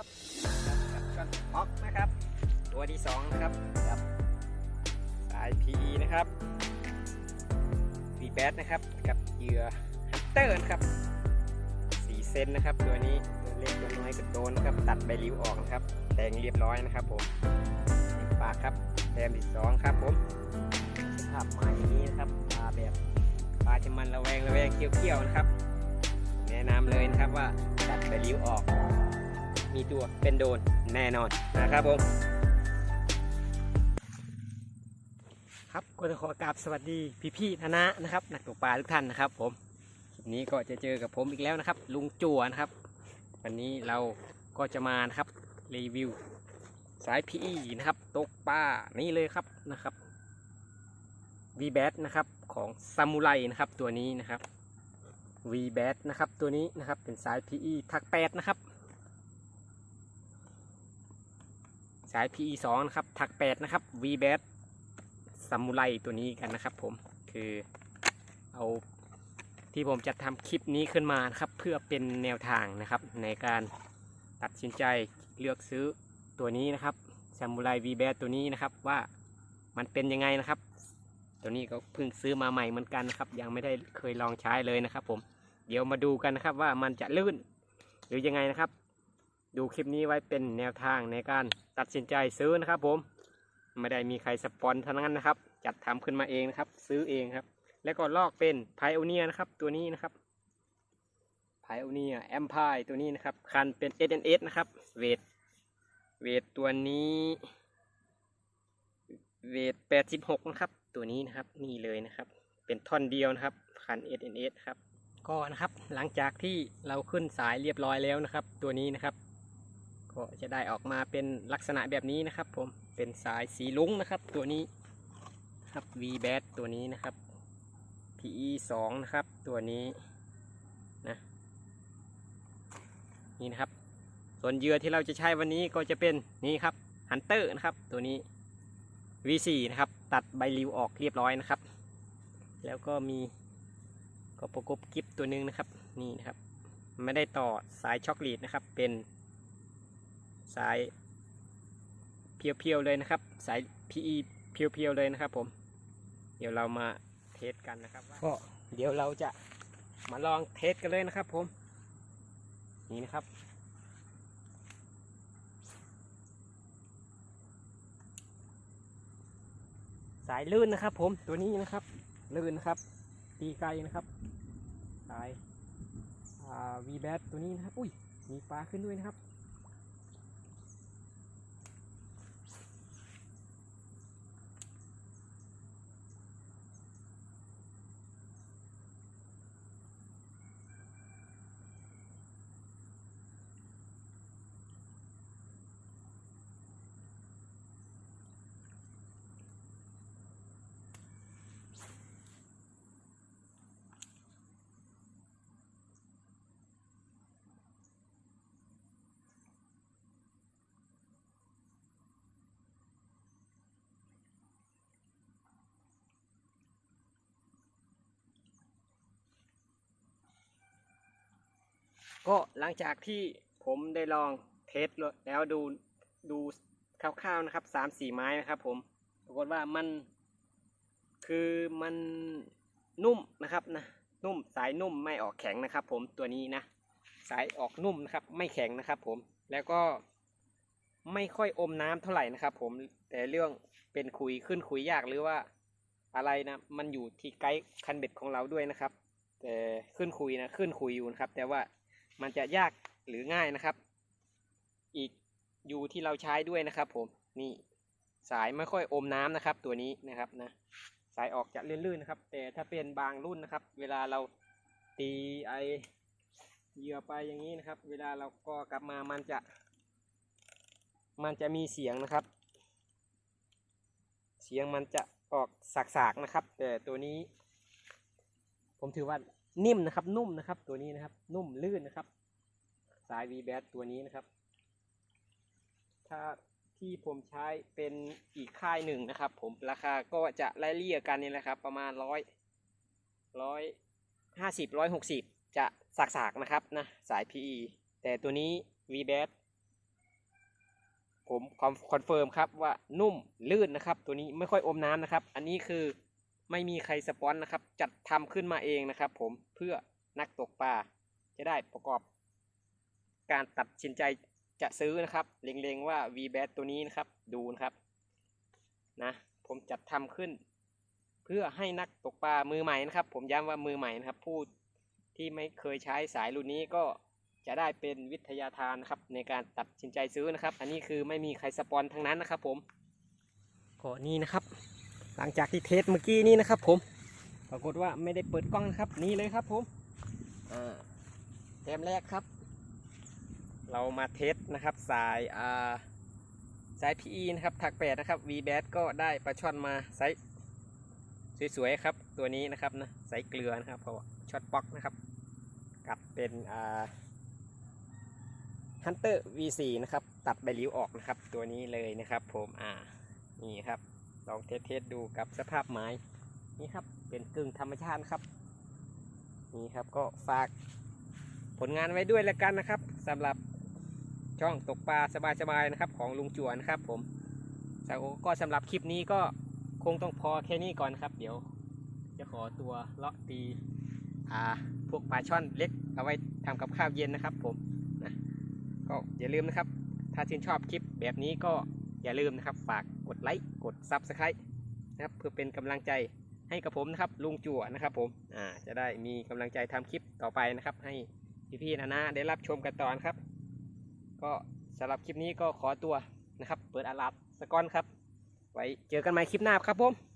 กับกันป๊อกนะครับ ตัวที่สองนะครับกับสาย PE นะครับวีแบดนะครับกับเหยื่อฮันเตอร์นะครับสีเซนนะครับ ตัวนี้ตัวเล็กตัวน้อยกับโดนครับตัดใบริ้วออกนะครับแต่งเรียบร้อยนะครับผมปากครับแต้มที่สองครับผมสภาพมาอย่างนี้นะครับปลาแบบปลาที่มันระแวงระแวงเคี้ยวๆนะครับ แนะนำเลยนะครับว่าตัดใบริ้วออก มีตัวเป็นโดนแน่นอนนะครับผมครับก็จะขอกราบสวัสดีพี่ๆนะนะนะครับ นักตกปลาทุกท่านนะครับผมคลิปนี้ก็จะเจอกับผมอีกแล้วนะครับ ลุงจั่วนะครับ วันนี้เราก็จะมานะครับรีวิวสาย PE นะครับตกปลานี่เลยครับนะครับ v b a t นะครับของซามูไรนะครับตัวนี้นะครับ v b a t นะครับตัวนี้นะครับเป็นสาย PE ทักแปดนะครับ สาย PE 2 นะครับถัก 8 นะครับ v b a t ซามูไรตัวนี้กันนะครับผมคือเอาที่ผมจะทำคลิปนี้ขึ้นมานะครับเพื่อเป็นแนวทางนะครับในการตัดสินใจเลือกซื้อตัวนี้นะครับซามูไร v b a t ตัวนี้นะครับว่ามันเป็นยังไงนะครับ ตัวนี้ก็เพิ่งซื้อมาใหม่เหมือนกันนะครับ ยังไม่ได้เคยลองใช้เลยนะครับ ผมเดี๋ยวมาดูกันนะครับว่ามันจะลื่นหรือยังไงนะครับ ดูคลิปนี้ไว้เป็นแนวทางในการตัดสินใจซื้อนะครับ ผมไม่ได้มีใครสปอนเท่านั้นนะครับ จัดทำขึ้นมาเองนะครับ ซื้อเองครับ แล้วก็ลอกเป็นไพโอเนียนะครับ ตัวนี้นะครับไพโอเนียแอมพายตัวนี้นะครับ คันเป็น SNS นะครับ เวทเวทตัวนี้ เวท86นะครับ ตัวนี้นะครับนี่เลยนะครับ เป็นท่อนเดียวนะครับ คัน SNS ครับก็นะครับหลังจากที่เราขึ้นสายเรียบร้อยแล้วนะครับ ตัวนี้นะครับ ก็จะได้ออกมาเป็นลักษณะแบบนี้นะครับ ผมเป็นสายสีลุ้งนะครับ ตัวนี้ครับ V b a t ตัวนี้นะครับ PE 2นะครับ ตัวนี้นะนี่นะครับ ส่วนเหยื่อที่เราจะใช้วันนี้ก็จะเป็นนี่ครับ Hunter นะครับ ตัวนี้ V4 นะครับ ตัดใบริวออกเรียบร้อยนะครับ แล้วก็มีก็ประกบกิฟตัวหนึงนะครับ นี่นะครับ ไม่ได้ต่อสายช็อกโกแลตนะครับ เป็น สายเพียวๆเลยนะครับ สาย PE เพียวๆเลยนะครับผม เดี๋ยวเรามาเทสกันนะครับก็เดี๋ยวเราจะมาลองเทสกันเลยนะครับ ผม นี่นะครับสายลื่นนะครับ ผมตัวนี้นะครับ ลื่นนะครับ ตีไกลนะครับ สายอ่า V b a t ตัวนี้นะครับ อุ้ยมีปลาขึ้นด้วยนะครับ ก็หลังจากที่ผมได้ลองเทสแล้วดูดูคร่าวๆนะครับสามสี่ไม้นะครับผมปรากฏว่ามันคือมันนุ่มนะครับนะนุ่มสายนุ่มไม่ออกแข็งนะครับ ผมตัวนี้นะสายออกนุ่มนะครับ ไม่แข็งนะครับ ผมแล้วก็ไม่ค่อยอมน้ำเท่าไหร่นะครับ ผมแต่เรื่องเป็นคุยขึ้นคุยยากหรือว่าอะไรนะมันอยู่ที่ไกด์คันเบ็ดของเราด้วยนะครับ แต่ขึ้นคุยนะขึ้นคุยอยู่นะครับ แต่ว่า มันจะยากหรือง่ายนะครับ อีกอยู่ที่เราใช้ด้วยนะครับ ผมนี่สายไม่ค่อยอมน้ำนะครับ ตัวนี้นะครับนะสายออกจะลื่นๆนะครับ แต่ถ้าเป็นบางรุ่นนะครับ เวลาเราตีไอเหยื่อไปอย่างนี้นะครับ เวลาเราก็กลับมามันจะ มันจะมีเสียงนะครับ เสียงมันจะออกสากๆนะครับ แต่ตัวนี้ ผมถือว่า นิ่มนะครับ นุ่มนะครับ ตัวนี้นะครับ นุ่มลื่นนะครับ สาย v b a t ตัวนี้นะครับ ถ้าที่ผมใช้เป็นอีกค่ายหนึ่งนะครับ ผมราคาก็จะไล่เลี่ยกันนี่แหละครับ ประมาณร้อยร้อยห้าสิบร้อยหกสิบจะสากๆนะครับนะสาย PE แต่ตัวนี้ v b a t ผมคอนคอนเฟิร์มครับว่านุ่มลื่นนะครับ ตัวนี้ไม่ค่อยอมน้ำนะครับ อันนี้คือ ไม่มีใครสปอนนะครับ จัดทำขึ้นมาเองนะครับผมเพื่อนักตกปลาจะได้ประกอบ การตัดสินใจจะซื้อนะครับ เล็งๆว่า v b a t ตัวนี้นะครับ ดูนะครับนะผมจัดทำขึ้น เพื่อให้นักตกปลามือใหม่นะครับ ผมย้ำว่ามือใหม่นะครับ ผู้ที่ไม่เคยใช้สายรุ่นนี้ก็จะได้เป็นวิทยาทานนะครับในการตัดสินใจซื้อนะครับ อันนี้คือไม่มีใครสปอนทั้งนั้นนะครับ ผมก็นี่นะครับ หลังจากที่เทสเมื่อกี้นี้นะครับ ผมปรากฏว่าไม่ได้เปิดกล้องนะครับนี่เลยครับ ผมอ่าแถมแรกครับ เรามาเทสนะครับ สายอ่าสาย PE นะครับถักแปดนะครับ v b a t ก็ได้ปลาช่อนมาไซส์สวยๆครับ ตัวนี้นะครับนะไซส์เกลือนะครับเพราะช็อตบ็อกนะครับกับเป็นอ่า Hunter V4 นะครับ ตัดใบริ้วออกนะครับ ตัวนี้เลยนะครับ ผมอ่านี่ครับ ลองเทสเทสดูกับสภาพไม้นี่ครับเป็นกึ่งธรรมชาติครับ นี่ครับก็ฝากผลงานไว้ด้วยแล้วกันนะครับสำหรับช่องตกปลาสบายๆนะครับ ของลุงจวนนะครับ ผมสาวก็สำหรับคลิปนี้ก็คงต้องพอแค่นี้ก่อนนะครับ เดี๋ยว จะขอตัวเลาะตีอ่าพวกปลาช่อนเล็กเอาไว้ทำกับข้าวเย็นนะครับ ผมนะก็อย่าลืมนะครับ ถ้าชื่นชอบคลิปแบบนี้ก็อย่าลืมนะครับ ฝากกดไลค์ กด Subscribe นะครับเพื่อเป็นกำลังใจให้กับผมนะครับลุงจั่วนะครับผมอ่าจะได้มีกำลังใจทำคลิปต่อไปนะครับ ให้พี่ๆนะนะได้รับชมกันต่อนะครับ ก็สำหรับคลิปนี้ก็ขอตัวนะครับ เปิดอาลัดสกอนครับ ไว้เจอกันใหม่คลิปหน้าครับผม